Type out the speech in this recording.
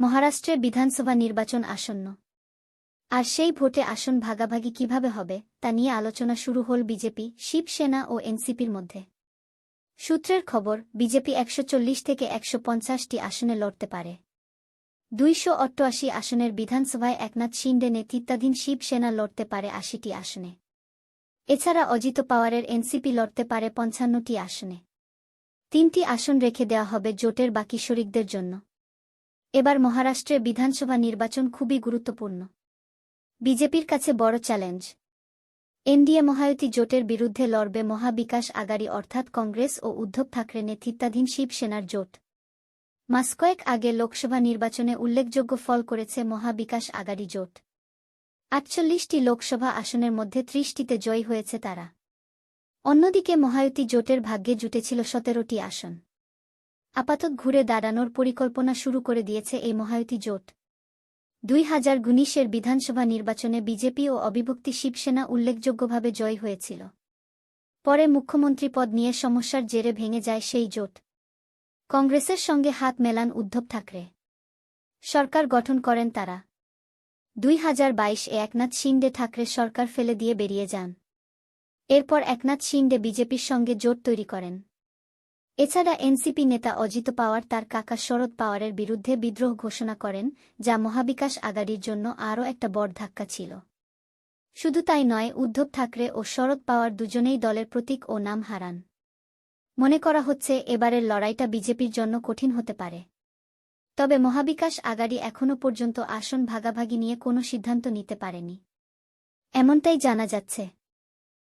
মহারাষ্ট্রে বিধানসভা নির্বাচন আসন্ন। আর সেই ভোটে আসন ভাগাভাগি কীভাবে হবে, তা নিয়ে আলোচনা শুরু হল বিজেপি, শিবসেনা ও এনসিপির মধ্যে। সূত্রের খবর, বিজেপি একশো চল্লিশ থেকে একশো পঞ্চাশটি আসনে লড়তে পারে। দুইশো অষ্টআশি আসনের বিধানসভায় একনাথ শিন্ডে নেতৃত্বাধীন শিবসেনা লড়তে পারে আশিটি আসনে। এছাড়া অজিত পাওয়ারের এনসিপি লড়তে পারে পঞ্চান্নটি আসনে। তিনটি আসন রেখে দেওয়া হবে জোটের বাকি শরিকদের জন্য। এবার মহারাষ্ট্রে বিধানসভা নির্বাচন খুবই গুরুত্বপূর্ণ। বিজেপির কাছে বড় চ্যালেঞ্জ। এনডিএ মহায়তী জোটের বিরুদ্ধে লড়বে মহাবিকাশ আগারী অর্থাৎ কংগ্রেস ও উদ্ধব ঠাকরে নেতৃত্বাধীন শিবসেনার জোট। মাস কয়েক আগে লোকসভা নির্বাচনে উল্লেখযোগ্য ফল করেছে মহাবিকাশ আগারী জোট। আটচল্লিশটি লোকসভা আসনের মধ্যে ত্রিশটিতে জয়ী হয়েছে তারা। অন্যদিকে মহায়তী জোটের ভাগ্যে জুটেছিল সতেরোটি আসন। আপাতত ঘুরে দাঁড়ানোর পরিকল্পনা শুরু করে দিয়েছে এই মহায়তী জোট। দুই হাজার উনিশের বিধানসভা নির্বাচনে বিজেপি ও অবিভক্তি শিবসেনা উল্লেখযোগ্যভাবে জয় হয়েছিল। পরে মুখ্যমন্ত্রী পদ নিয়ে সমস্যার জেরে ভেঙে যায় সেই জোট। কংগ্রেসের সঙ্গে হাত মেলান উদ্ধব ঠাকরে। সরকার গঠন করেন তারা। দুই হাজার বাইশ একনাথ শিন্ডে ঠাকরে সরকার ফেলে দিয়ে বেরিয়ে যান। এরপর একনাথ শিন্ডে বিজেপির সঙ্গে জোট তৈরি করেন। এছাড়া এনসিপি নেতা অজিত পাওয়ার তার কাকা শরদ পাওয়ারের বিরুদ্ধে বিদ্রোহ ঘোষণা করেন, যা মহাবিকাশ আগাড়ির জন্য আরও একটা বড় ধাক্কা ছিল। শুধু তাই নয়, উদ্ধব ঠাকরে ও শরদ পাওয়ার দুজনেই দলের প্রতীক ও নাম হারান। মনে করা হচ্ছে, এবারের লড়াইটা বিজেপির জন্য কঠিন হতে পারে। তবে মহাবিকাশ আগাড়ি এখনও পর্যন্ত আসন ভাগাভাগি নিয়ে কোনো সিদ্ধান্ত নিতে পারেনি। এমনটাই জানা যাচ্ছে।